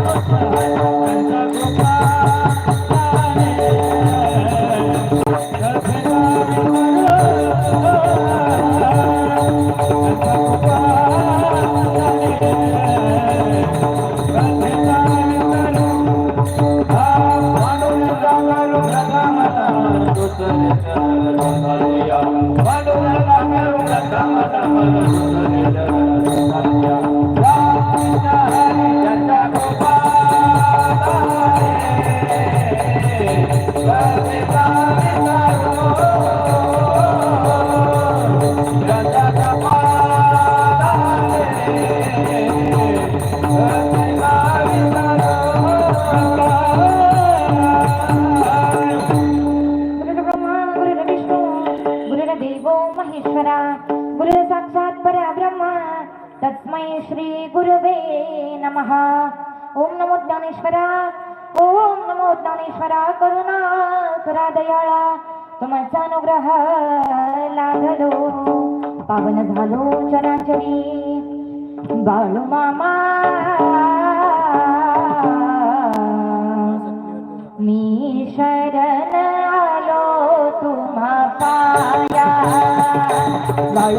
कृपा करनी गगन करो कृपा करनी गगन करो कृपा करनी तस्मै श्री गुरुवे नमः ॐ नमो ज्ञानेश्वरा ॐ नमो ज्ञानेश्वरा करुणा करा दयाळा तुमचा अनुग्रह लागलो पावन झालो चराचरी बाळू मामा Bye.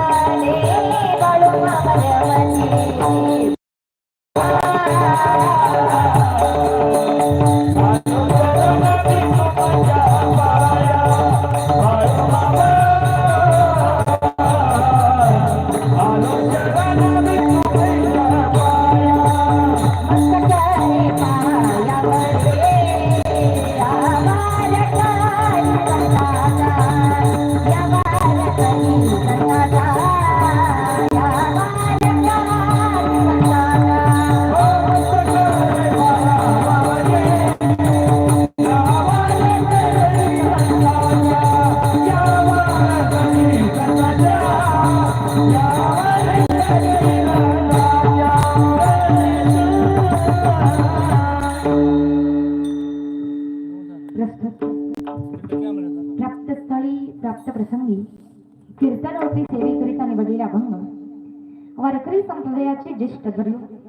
रात्री संप्रदायाचे ज्येष्ठ धर्म